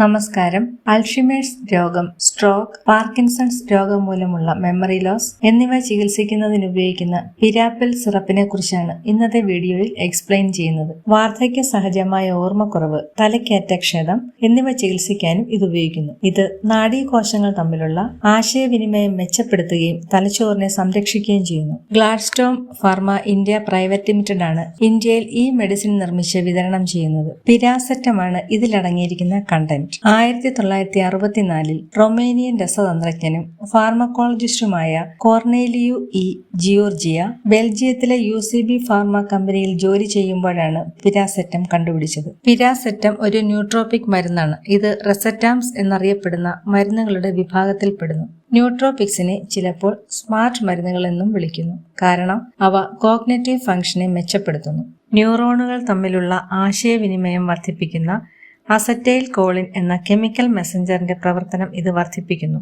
നമസ്കാരം. അൾഷിമേഴ്സ് രോഗം stroke Parkinson's രോഗം മൂലമുള്ള മെമ്മറി ലോസ് എന്നിവ ചികിത്സിക്കുന്നതിന് ഉപയോഗിക്കുന്ന പിരാപ്പിൽ സിറപ്പിനെ കുറിച്ചാണ് ഇന്നത്തെ വീഡിയോയിൽ എക്സ്പ്ലെയിൻ ചെയ്യുന്നത്. വാർദ്ധക്യ സഹജമായ ഓർമ്മക്കുറവ് തലക്കേറ്റ ക്ഷതം എന്നിവ ചികിത്സിക്കാനും ഇത് ഉപയോഗിക്കുന്നു. ഇത് നാഡീകോശങ്ങൾ തമ്മിലുള്ള ആശയവിനിമയം മെച്ചപ്പെടുത്തുകയും തലച്ചോറിനെ സംരക്ഷിക്കുകയും ചെയ്യുന്നു. Gladstorm pharma India private limited ആണ് ഇന്ത്യയിൽ ഈ മെഡിസിൻ നിർമ്മിച്ച് വിതരണം ചെയ്യുന്നത്. പിരാസെറ്റമാണ് ഇതിലടങ്ങിയിരിക്കുന്ന കണ്ടന്റ് ആയിരത്തി തൊള്ളായിരത്തി അറുപത്തിനാലിൽ റൊമേനിയൻ രസതന്ത്രജ്ഞനും ഫാർമക്കോളജിസ്റ്റുമായ കോർണേലിയു ഇ ജിയോർജിയ ബെൽജിയത്തിലെ യു സി ബി ഫാർമ കമ്പനിയിൽ ജോലി ചെയ്യുമ്പോഴാണ് പിരാസെറ്റം കണ്ടുപിടിച്ചത്. പിരാസെറ്റം ഒരു ന്യൂട്രോപിക് മരുന്നാണ്. ഇത് റെസറ്റാംസ് എന്നറിയപ്പെടുന്ന മരുന്നുകളുടെ വിഭാഗത്തിൽപ്പെടുന്നു. ന്യൂട്രോപിക്സിനെ ചിലപ്പോൾ സ്മാർട്ട് മരുന്നുകൾ എന്നും വിളിക്കുന്നു. കാരണം അവ കോഗ്നറ്റീവ് ഫംഗ്ഷനെ മെച്ചപ്പെടുത്തുന്നു. ന്യൂറോണുകൾ തമ്മിലുള്ള ആശയവിനിമയം വർദ്ധിപ്പിക്കുന്ന അസറ്റൈൽ കോളിൻ എന്ന കെമിക്കൽ മെസ്സഞ്ചറിന്റെ പ്രവർത്തനം ഇത് വർദ്ധിപ്പിക്കുന്നു.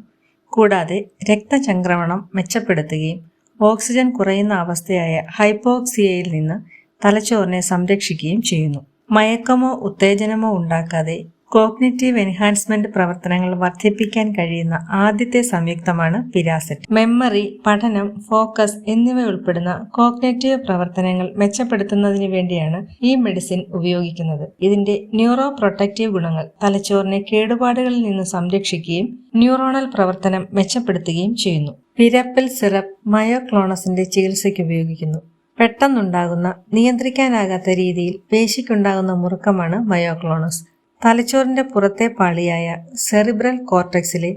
കൂടാതെ രക്തചംക്രമണം മെച്ചപ്പെടുത്തുകയും ഓക്സിജൻ കുറയുന്ന അവസ്ഥയായ ഹൈപ്പോക്സിയയിൽ നിന്ന് തലച്ചോറിനെ സംരക്ഷിക്കുകയും ചെയ്യുന്നു. മയക്കമോ ഉത്തേജനമോ ഉണ്ടാക്കാതെ കോഗ്നിറ്റീവ് എൻഹാൻസ്മെന്റ് പ്രവർത്തനങ്ങൾ വർദ്ധിപ്പിക്കാൻ കഴിയുന്ന ആദ്യത്തെ സംയുക്തമാണ് പിരാസെറ്റ്. മെമ്മറി പഠനം ഫോക്കസ് എന്നിവ ഉൾപ്പെടുന്ന കോഗ്നേറ്റീവ് പ്രവർത്തനങ്ങൾ മെച്ചപ്പെടുത്തുന്നതിന് വേണ്ടിയാണ് ഈ മെഡിസിൻ ഉപയോഗിക്കുന്നത്. ഇതിന്റെ ന്യൂറോ പ്രൊട്ടക്റ്റീവ് ഗുണങ്ങൾ തലച്ചോറിനെ കേടുപാടുകളിൽ നിന്ന് സംരക്ഷിക്കുകയും ന്യൂറോണൽ പ്രവർത്തനം മെച്ചപ്പെടുത്തുകയും ചെയ്യുന്നു. പിരപ്പിൽ സിറപ്പ് മയോക്ലോണസിന്റെ ചികിത്സയ്ക്ക് ഉപയോഗിക്കുന്നു. പെട്ടെന്നുണ്ടാകുന്ന നിയന്ത്രിക്കാനാകാത്ത രീതിയിൽ പേശിക്കുണ്ടാകുന്ന മുറുക്കമാണ് മയോക്ലോണസ്. തലച്ചോറിന്റെ പുറത്തെ പാളിയായ സെറിബ്രൽ കോർട്ടക്സിലെ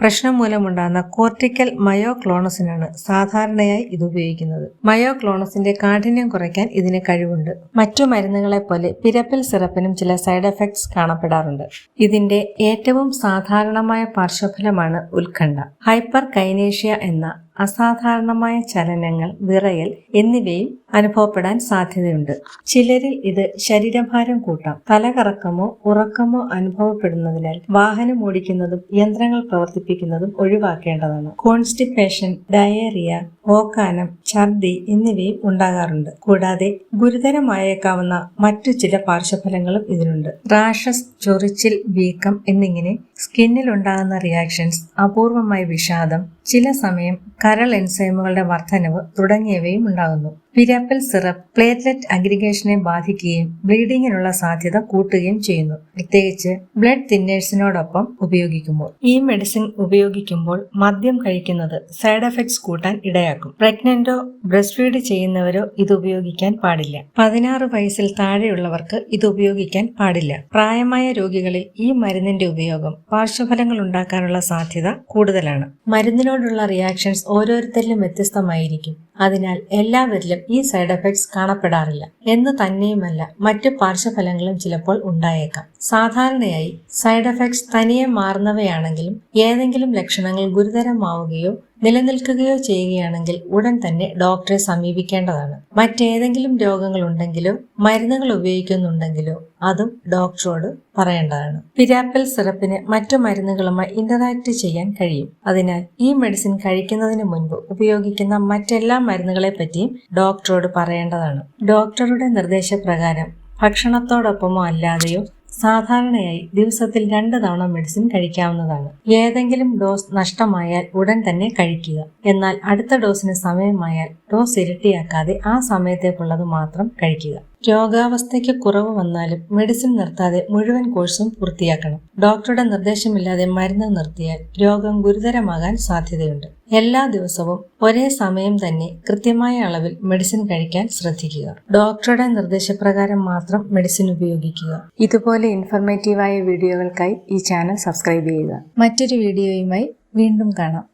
പ്രശ്നം മൂലമുണ്ടാകുന്ന കോർട്ടിക്കൽ മയോക്ലോണസിനാണ് സാധാരണയായി ഇത് ഉപയോഗിക്കുന്നത്. മയോക്ലോണസിന്റെ കാഠിന്യം കുറയ്ക്കാൻ ഇതിന് കഴിവുണ്ട്. മറ്റു മരുന്നുകളെ പോലെ പിരപ്പിൽ സിറപ്പിനും ചില സൈഡ് എഫക്ട്സ് കാണപ്പെടാറുണ്ട്. ഇതിന്റെ ഏറ്റവും സാധാരണമായ പാർശ്വഫലമാണ് ഉത്കണ്ഠ. ഹൈപ്പർ കൈനേഷ്യ എന്ന അസാധാരണമായ ചലനങ്ങൾ വിറയൽ എന്നിവയും അനുഭവപ്പെടാൻ സാധ്യതയുണ്ട്. ചിലരിൽ ഇത് ശരീരഭാരം കൂട്ടാം. തലകറക്കമോ ഉറക്കമോ അനുഭവപ്പെടുന്നതിനാൽ വാഹനം ഓടിക്കുന്നതും യന്ത്രങ്ങൾ പ്രവർത്തിപ്പിക്കുന്നതും ഒഴിവാക്കേണ്ടതാണ്. കോൺസ്റ്റിപ്പേഷൻ ഡയേറിയ ഓക്കാനം ഛർദി എന്നിവയും ഉണ്ടാകാറുണ്ട്. കൂടാതെ ഗുരുതരമായേക്കാവുന്ന മറ്റു ചില പാർശ്വഫലങ്ങളും ഇതിനുണ്ട് റാഷസ് ചൊറിച്ചിൽ വീക്കം എന്നിങ്ങനെ സ്കിന്നിൽ ഉണ്ടാകുന്ന റിയാക്ഷൻസ് അപൂർവമായ വിഷാദം ചില സമയം കരൾ എൻസൈമുകളുടെ വർധനവ് തുടങ്ങിയവയും ഉണ്ടാകുന്നു. പിരാപ്പിൽ സിറപ്പ് പ്ലേറ്റ്ലെറ്റ് അഗ്രിഗേഷനെ ബാധിക്കുകയും ബ്ലീഡിങ്ങിനുള്ള സാധ്യത കൂട്ടുകയും ചെയ്യുന്നു. പ്രത്യേകിച്ച് ബ്ലഡ് തിന്നേഴ്സിനോടൊപ്പം ഉപയോഗിക്കുമ്പോൾ. ഈ മെഡിസിൻ ഉപയോഗിക്കുമ്പോൾ മദ്യം കഴിക്കുന്നത് സൈഡ് എഫക്ട്സ് കൂട്ടാൻ ഇടയാക്കും. പ്രഗ്നന്റോ ബ്രസ്റ്റ് ഫീഡ് ചെയ്യുന്നവരോ ഇത് ഉപയോഗിക്കാൻ പാടില്ല. പതിനാറ് വയസ്സിൽ താഴെയുള്ളവർക്ക് ഇത് ഉപയോഗിക്കാൻ പാടില്ല. പ്രായമായ രോഗികളിൽ ഈ മരുന്നിന്റെ ഉപയോഗം പാർശ്വഫലങ്ങൾ ഉണ്ടാക്കാനുള്ള സാധ്യത കൂടുതലാണ്. മരുന്നിനോടുള്ള റിയാക്ഷൻസ് ഓരോരുത്തരിലും വ്യത്യസ്തമായിരിക്കും. അതിനാൽ എല്ലാവരിലും ഈ സൈഡ് എഫക്ട്സ് കാണപ്പെടാറില്ല. എന്ന് തന്നെയുമല്ല മറ്റു പാർശ്വഫലങ്ങളും ചിലപ്പോൾ ഉണ്ടായേക്കാം. സാധാരണയായി സൈഡ് എഫക്ട്സ് തനിയെ മാറുന്നവയാണെങ്കിലും ഏതെങ്കിലും ലക്ഷണങ്ങൾ ഗുരുതരമാവുകയോ നിലനിൽക്കുകയോ ചെയ്യുകയാണെങ്കിൽ ഉടൻ തന്നെ ഡോക്ടറെ സമീപിക്കേണ്ടതാണ്. മറ്റേതെങ്കിലും രോഗങ്ങൾ ഉണ്ടെങ്കിലോ മരുന്നുകൾ ഉപയോഗിക്കുന്നുണ്ടെങ്കിലോ അതും ഡോക്ടറോട് പറയേണ്ടതാണ്. പിരാപ്പൽ സിറപ്പിന് മറ്റു മരുന്നുകളുമായി ഇന്ററാക്ട് ചെയ്യാൻ കഴിയും. അതിനാൽ ഈ മെഡിസിൻ കഴിക്കുന്നതിന് മുൻപ് ഉപയോഗിക്കുന്ന മറ്റെല്ലാ മരുന്നുകളെ പറ്റിയും ഡോക്ടറോട് പറയേണ്ടതാണ്. ഡോക്ടറുടെ നിർദ്ദേശപ്രകാരം ഭക്ഷണത്തോടൊപ്പമോ അല്ലാതെയോ സാധാരണയായി ദിവസത്തിൽ രണ്ട് തവണ മെഡിസിൻ കഴിക്കാവുന്നതാണ്. ഏതെങ്കിലും ഡോസ് നഷ്ടമായാൽ ഉടൻ തന്നെ കഴിക്കുക. എന്നാൽ അടുത്ത ഡോസിന് സമയമായാൽ ഡോസ് ഇരട്ടിയാക്കാതെ ആ സമയത്തേക്കുള്ളത് മാത്രം കഴിക്കുക. രോഗാവസ്ഥയ്ക്ക് കുറവ് വന്നാലും മെഡിസിൻ നിർത്താതെ മുഴുവൻ കോഴ്സും പൂർത്തിയാക്കണം. ഡോക്ടറുടെ നിർദ്ദേശമില്ലാതെ മരുന്ന് നിർത്തിയാൽ രോഗം ഗുരുതരമാകാൻ സാധ്യതയുണ്ട്. എല്ലാ ദിവസവും ഒരേ സമയം തന്നെ കൃത്യമായ അളവിൽ മെഡിസിൻ കഴിക്കാൻ ശ്രദ്ധിക്കുക. ഡോക്ടറുടെ നിർദ്ദേശപ്രകാരം മാത്രം മെഡിസിൻ ഉപയോഗിക്കുക. ഇതുപോലെ ഇൻഫർമേറ്റീവായ വീഡിയോകൾക്കായി ഈ ചാനൽ സബ്സ്ക്രൈബ് ചെയ്യുക. മറ്റൊരു വീഡിയോയുമായി വീണ്ടും കാണാം.